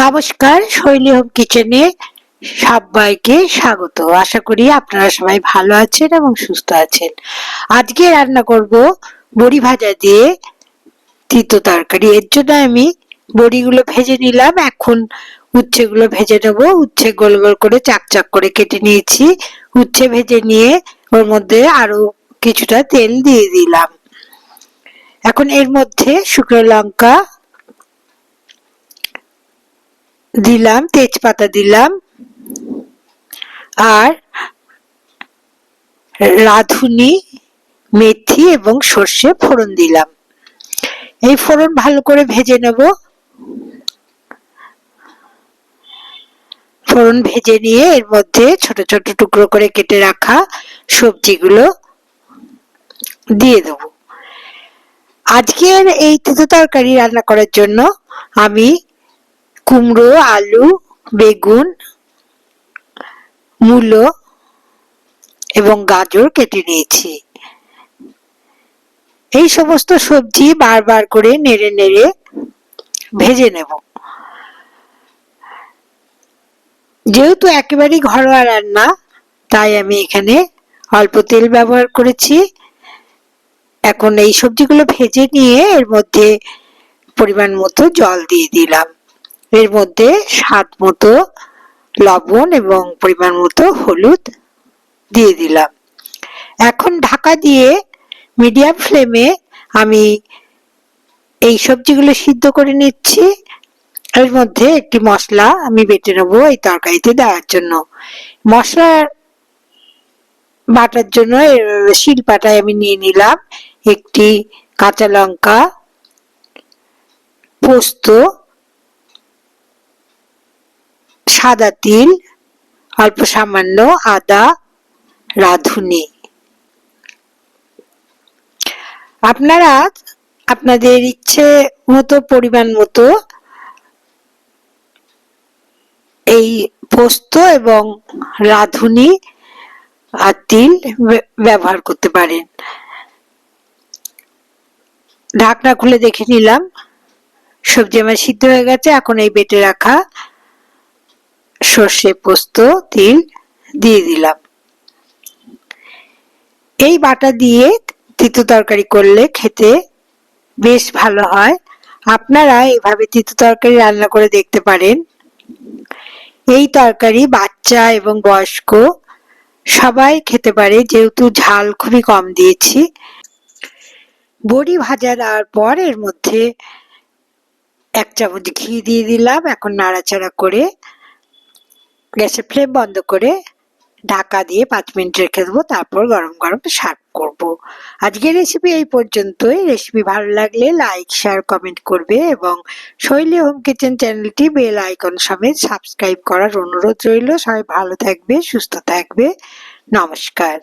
নমস্কার, শৈলী হোম কিচেনে সবাইকে স্বাগত। আশা করি আপনারা সবাই ভালো আছেন এবং সুস্থ আছেন। আজকে রান্না করব বড়ি ভাজা দিয়ে তিতো তরকারি। এর জন্য আমি বড়িগুলো ভেজে নিলাম। এখন উচ্ছেগুলো ভেজে নেব। উচ্ছে গোল গোল করে চাক চাক করে কেটে নিয়েছি। উচ্ছে ভেজে নিয়ে ওর মধ্যে আরও কিছুটা তেল দিয়ে দিলাম। এখন এর মধ্যে শুকনো লঙ্কা দিলাম, তেজপাতা দিলাম। আর রাঁধুনি, মেথি এবং সর্ষে ফোড়ন দিলাম। এই ফোড়ন ভালো করে ভেজে নেব। ফোড়ন ভেজে নিয়ে এর মধ্যে ছোট ছোট টুকরো করে কেটে রাখা সবজিগুলো দিয়ে দেব। আজকের এই তেতো তরকারি রান্না করার জন্য আমি কুমড়ো, আলু, বেগুন, মূলো এবং গাজর কেটে নিয়েছি। এই সমস্ত সবজি বারবার করে নেড়ে নেড়ে ভেজে নেব। যেহেতু একেবারেই ঘরোয়া রান্না, তাই আমি এখানে অল্প তেল ব্যবহার করেছি। এখন এই সবজিগুলো ভেজে নিয়ে এর মধ্যে পরিমাণ মতো জল দিয়ে দিলাম। এর মধ্যে স্বাদ মতো লবণ এবং পরিমাণ মতো হলুদ দিয়ে দিলাম। এখন ঢাকা দিয়ে মিডিয়াম ফ্লেমে আমি এই সবজিগুলো সিদ্ধ করে নিচ্ছি। এর মধ্যে একটি মশলা আমি বেটে নেব এই তরকারিতে দেওয়ার জন্য। মশলা বাটার জন্য শিলপাটায় আমি নিয়ে নিলাম একটি কাঁচা লঙ্কা, পোস্ত সাদা তিল, অল্প সামান্য আদা রাঁধুনি। আপনারা আপনাদের ইচ্ছে মতো, পরিমাণ মতো এই পোস্ত এবং রাঁধুনি আর তিল ব্যবহার করতে পারেন। ঢাকনা খুলে দেখে নিলাম। সবজি আমার সিদ্ধ হয়ে গেছে, এখন এই বেটে রাখা সর্ষে পোস্ত তিল দিয়ে দিলাম। এই বাটা দিয়ে তিতো তরকারি করলে খেতে বেশ ভালো হয়। আপনারা এভাবে তিতো তরকারি রান্না করে দেখতে পারেন। এই তরকারি বাচ্চা এবং বয়স্ক সবাই খেতে পারে, যেহেতু ঝাল খুবই কম দিয়েছি। বড়ি ভাজা দেওয়ার পর এর মধ্যে এক চামচ ঘি দিয়ে দিলাম, এখন নাড়াচাড়া করে গ্যাসের ফ্লেম বন্ধ করে ঢাকা দিয়ে পাঁচ মিনিট রেখে দেবো, তারপর গরম গরম সার্ভ করব। আজকের রেসিপি এই পর্যন্তই। রেসিপি ভালো লাগলে লাইক শেয়ার কমেন্ট করবে এবং শৈলী হোম কিচেন চ্যানেলটি বেল আইকন সমেত সাবস্ক্রাইব করার অনুরোধ রইল। সবাই ভালো থাকবে, সুস্থ থাকবে। নমস্কার।